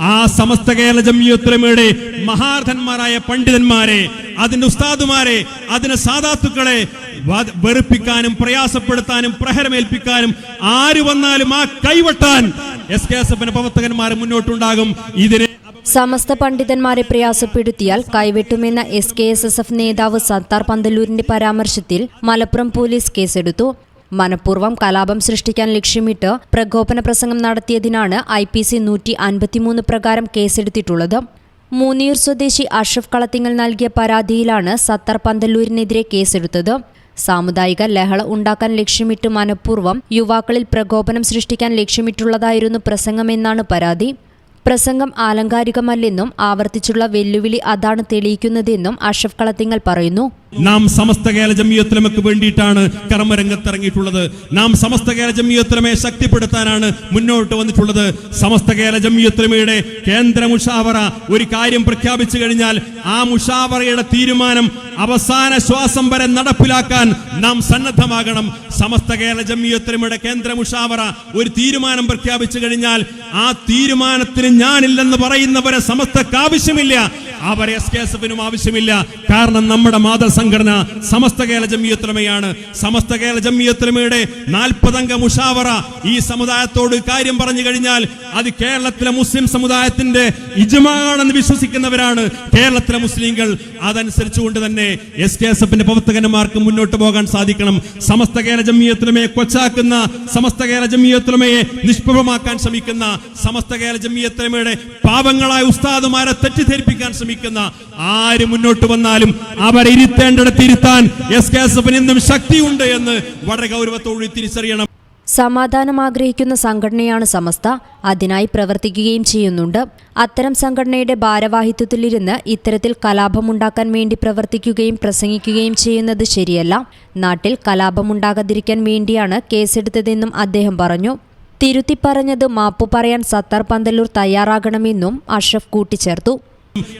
ആ സമസ്ത കേരള ജമിയത്തുലമയുടെ മഹാർഥന്മാരായ പണ്ഡിതന്മാരെ അതിന്റെ ഉസ്താദുമാരെ അതിന്റെ സാധാത്തുക്കളെ വെറുപ്പിക്കാനും പ്രയാസപ്പെടുത്താനും പ്രഹരമേൽപ്പിക്കാനും ആര് വന്നാലും ആ കൈവട്ടാൻ എസ് കെ എസ് എഫിന്റെ പ്രവർത്തകന്മാർ മുന്നോട്ടുണ്ടാകും. ഇതിനെ സമസ്ത പണ്ഡിതന്മാരെ പ്രയാസപ്പെടുത്തിയാൽ കൈവെട്ടുമെന്ന S K S S F നേതാവ് സത്താർ പന്തല്ലൂരിന്റെ പരാമർശത്തിൽ മലപ്പുറം പോലീസ് കേസെടുത്തു. മനഃപൂർവം കലാപം സൃഷ്ടിക്കാൻ ലക്ഷ്യമിട്ട് പ്രകോപന പ്രസംഗം നടത്തിയതിനാണ് ഐ പി സി നൂറ്റി അൻപത്തിമൂന്ന് പ്രകാരം കേസെടുത്തിട്ടുള്ളത്. മൂന്നിയൂർ സ്വദേശി അഷ്റഫ് കളത്തിങ്ങൽ നൽകിയ പരാതിയിലാണ് സത്തർ പന്തല്ലൂരിനെതിരെ കേസെടുത്തത്. സാമുദായിക ലഹള ഉണ്ടാക്കാൻ ലക്ഷ്യമിട്ട് മനഃപൂർവം യുവാക്കളിൽ പ്രകോപനം സൃഷ്ടിക്കാൻ ലക്ഷ്യമിട്ടുള്ളതായിരുന്നു പ്രസംഗമെന്നാണ് പരാതി. പ്രസംഗം ആലങ്കാരികമല്ലെന്നും ആവർത്തിച്ചുള്ള വെല്ലുവിളി അതാണ് തെളിയിക്കുന്നതെന്നും അഷ്റഫ് കളത്തിങ്ങൽ പറയുന്നു. നാം സമസ്ത കേരള ജമിയത്തുലമക്ക് വേണ്ടിയിട്ടാണ് കർമ്മരംഗത്തിറങ്ങിയിട്ടുള്ളത്. നാം സമസ്ത കേരള ജമിയത്തുലമയെ ശക്തിപ്പെടുത്താനാണ് മുന്നോട്ട് വന്നിട്ടുള്ളത്. സമസ്ത കേരള ജമിയത്തുലമയുടെ കേന്ദ്ര മുഷാവറ ഒരു കാര്യം പ്രഖ്യാപിച്ചു കഴിഞ്ഞാൽ ആ മുഷാവറയുടെ തീരുമാനം അവസാന ശ്വാസം വരെ നടപ്പിലാക്കാൻ നാം സന്നദ്ധമാകണം. സമസ്ത കേരള ജമിയത്തുലമയുടെ കേന്ദ്ര മുഷാവറ ഒരു തീരുമാനം പ്രഖ്യാപിച്ചു കഴിഞ്ഞാൽ ആ തീരുമാനത്തിന് ഞാനില്ലെന്ന് പറയുന്നവരെ സമസ്തക്ക് അവരെ എസ് കെ എസ് എഫിനും ആവശ്യമില്ല. കാരണം നമ്മുടെ മാതൃസംഘടന സമസ്ത കേരള ജമ്മിയത്രമയാണ് സമസ്ത കേരള ജമ്മിയത്രമയുടെ നാൽപ്പതംഗ മുഷാവറ ഈ സമുദായത്തോട് കാര്യം പറഞ്ഞു കഴിഞ്ഞാൽ അത് കേരളത്തിലെ മുസ്ലിം സമുദായത്തിന്റെ ഇജമാണെന്ന് വിശ്വസിക്കുന്നവരാണ്. കേരളത്തിലെ മുസ്ലിങ്ങൾ അതനുസരിച്ചുകൊണ്ട് തന്നെ എസ് കെ എസ് എഫിന്റെ പ്രവർത്തകന്മാർക്ക് മുന്നോട്ട് പോകാൻ സാധിക്കണം. സമസ്ത കേരള ജമ്മിയത്രമയെ കൊച്ചാക്കുന്ന സമസ്ത കേരള ജമ്മിയത്രമയെ നിഷ്പ്രഭമാക്കാൻ ശ്രമിക്കുന്ന സമസ്ത കേരള ജമ്മിയത്രമയുടെ പാവങ്ങളായ ഉസ്താദുമാരെ തെറ്റിദ്ധരിപ്പിക്കാൻ ശ്രമിക്കുന്ന ആര് മുന്നോട്ട് വന്നാലും അവരെ ഇരുത്തേണ്ടിടത്ത് ഇരുത്താൻ എസ് കെ എസ് എഫിന് ശക്തിയുണ്ട് എന്ന് വളരെ ഗൗരവത്തോടെ തിരിച്ചറിയണം. സമാധാനം ആഗ്രഹിക്കുന്ന സംഘടനയാണ് സമസ്ത. അതിനായി പ്രവർത്തിക്കുകയും ചെയ്യുന്നുണ്ട്. അത്തരം സംഘടനയുടെ ഭാരവാഹിത്വത്തിലിരുന്ന് ഇത്തരത്തിൽ കലാപമുണ്ടാക്കാൻ വേണ്ടി പ്രവർത്തിക്കുകയും പ്രസംഗിക്കുകയും ചെയ്യുന്നത് ശരിയല്ല. നാട്ടിൽ കലാപമുണ്ടാകാതിരിക്കാൻ വേണ്ടിയാണ് കേസെടുത്തതെന്നും അദ്ദേഹം പറഞ്ഞു. തിരുത്തി പറഞ്ഞത് മാപ്പു പറയാൻ സത്താർ പന്തല്ലൂർ തയ്യാറാകണമെന്നും അഷ്റഫ് കൂട്ടിച്ചേർത്തു.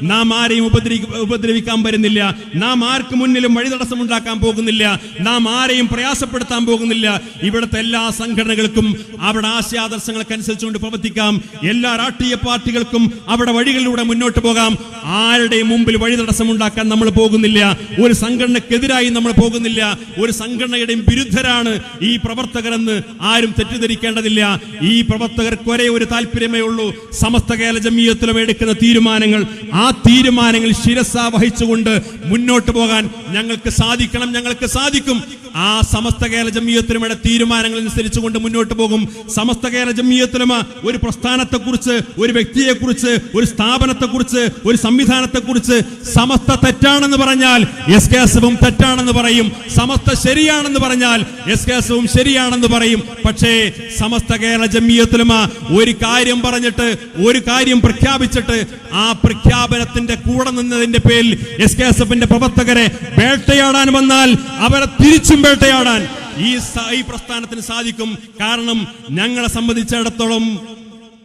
നാം ആരെയും ഉപദ്രവി ഉപദ്രവിക്കാൻ വരുന്നില്ല. നാം ആർക്ക് മുന്നിലും വഴി തടസ്സമുണ്ടാക്കാൻ പോകുന്നില്ല. നാം ആരെയും പ്രയാസപ്പെടുത്താൻ പോകുന്നില്ല. ഇവിടുത്തെ എല്ലാ സംഘടനകൾക്കും അവിടെ ആശയാദർശങ്ങൾക്ക് അനുസരിച്ചുകൊണ്ട് പ്രവർത്തിക്കാം. എല്ലാ രാഷ്ട്രീയ പാർട്ടികൾക്കും അവിടെ വഴികളിലൂടെ മുന്നോട്ട് പോകാം. ആരുടെയും മുമ്പിൽ വഴി തടസ്സമുണ്ടാക്കാൻ നമ്മൾ പോകുന്നില്ല. ഒരു സംഘടനക്കെതിരായി നമ്മൾ പോകുന്നില്ല. ഒരു സംഘടനയുടെയും വിരുദ്ധരാണ് ഈ പ്രവർത്തകരെന്ന് ആരും തെറ്റിദ്ധരിക്കേണ്ടതില്ല. ഈ പ്രവർത്തകർക്ക് ഒരേ ഒരു താല്പര്യമേ ഉള്ളൂ. സമസ്ത കേരള ജമീയത്തിലും എടുക്കുന്ന തീരുമാനങ്ങൾ ആ തീരുമാനങ്ങൾ ശിരസ വഹിച്ചുകൊണ്ട് മുന്നോട്ട് പോകാൻ ഞങ്ങൾക്ക് സാധിക്കണം ഞങ്ങൾക്ക് സാധിക്കും. ആ സമസ്ത കേരള ജമീയത്തിലുമയുടെ തീരുമാനങ്ങൾ അനുസരിച്ചുകൊണ്ട് മുന്നോട്ട് പോകും. സമസ്ത കേരള ജമീയത്തിലുമ ഒരു പ്രസ്ഥാനത്തെക്കുറിച്ച് ഒരു വ്യക്തിയെക്കുറിച്ച് ഒരു സ്ഥാപനത്തെക്കുറിച്ച് ഒരു സംവിധാനത്തെക്കുറിച്ച് സമസ്ത തെറ്റാണെന്ന് പറഞ്ഞാൽ എസ് കെ എസ് തെറ്റാണെന്ന് പറയും. സമസ്ത ശരിയാണെന്ന് പറഞ്ഞാൽ എസ് കെ എസ് ശരിയാണെന്ന് പറയും. പക്ഷേ സമസ്ത കേരള ജമീയത്തിലുമ ഒരു കാര്യം പറഞ്ഞിട്ട് ഒരു കാര്യം പ്രഖ്യാപിച്ചിട്ട് ആ പ്രഖ്യാപനത്തിന്റെ കൂടെ നിന്നതിന്റെ പേരിൽ എസ് കെ എസ് എഫിന്റെ പ്രവർത്തകരെ വേട്ടയാടാൻ വന്നാൽ അവരെ തിരിച്ചും വേട്ടയാടാൻ ഈ ഈ പ്രസ്ഥാനത്തിന് സാധിക്കും. കാരണം ഞങ്ങളെ സംബന്ധിച്ചിടത്തോളം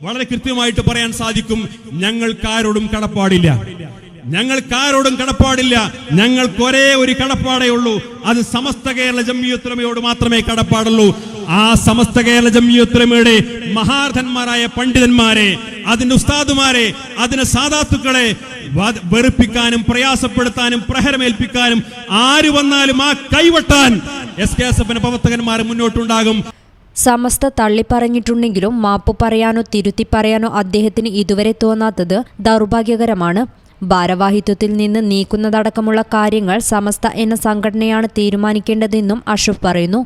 വളരെ കൃത്യമായിട്ട് പറയാൻ സാധിക്കും ഞങ്ങൾക്കാരോടും കടപ്പാടില്ല. ഞങ്ങൾക്കാരോടും കടപ്പാടില്ല. ഞങ്ങൾക്ക് ഒരേ ഒരു കടപ്പാടേ ഉള്ളൂ. അത് സമസ്ത കേരള ജമ്മിയുത്തരമയോട് മാത്രമേ കടപ്പാടുള്ളൂ. ആ സമസ്ത കേരള ജമ്മിയുത്തരമയുടെ മഹാർഥന്മാരായ പണ്ഡിതന്മാരെ അതിന്റെ ഉസ്താദുമാരെ അതിന്റെ സാധാത്തുക്കളെ വെറുപ്പിക്കാനും പ്രയാസപ്പെടുത്താനും പ്രഹരമേൽപ്പിക്കാനും ആര് വന്നാലും ആ കൈവട്ടാൻ എസ് കെ എസ് എഫിന്റെ പ്രവർത്തകന്മാർ മുന്നോട്ടുണ്ടാകും. സമസ്ത തള്ളിപ്പറഞ്ഞിട്ടുണ്ടെങ്കിലും മാപ്പ് പറയാനോ തിരുത്തി പറയാനോ അദ്ദേഹത്തിന് ഇതുവരെ തോന്നാത്തത് ദൗർഭാഗ്യകരമാണ്. ഭാരവാഹിത്വത്തിൽ നിന്ന് നീക്കുന്നതടക്കമുള്ള കാര്യങ്ങൾ സമസ്ത എന്ന സംഘടനയാണ് തീരുമാനിക്കേണ്ടതെന്നും അഷഫ് പറയുന്നു.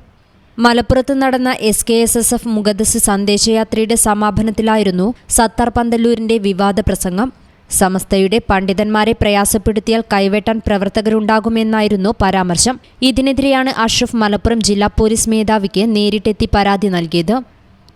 മലപ്പുറത്ത് നടന്ന S K S S F മുഖദസ് സന്ദേശയാത്രയുടെ സമാപനത്തിലായിരുന്നു സത്താർ പന്തല്ലൂരിന്റെ വിവാദ പ്രസംഗം. സമസ്തയുടെ പണ്ഡിതന്മാരെ പ്രയാസപ്പെടുത്തിയാൽ കൈവെട്ടാൻ പ്രവർത്തകരുണ്ടാകുമെന്നായിരുന്നു പരാമർശം. ഇതിനെതിരെയാണ് അഷ്റഫ് മലപ്പുറം ജില്ലാ പോലീസ് മേധാവിക്ക് നേരിട്ടെത്തി പരാതി നൽകിയത്.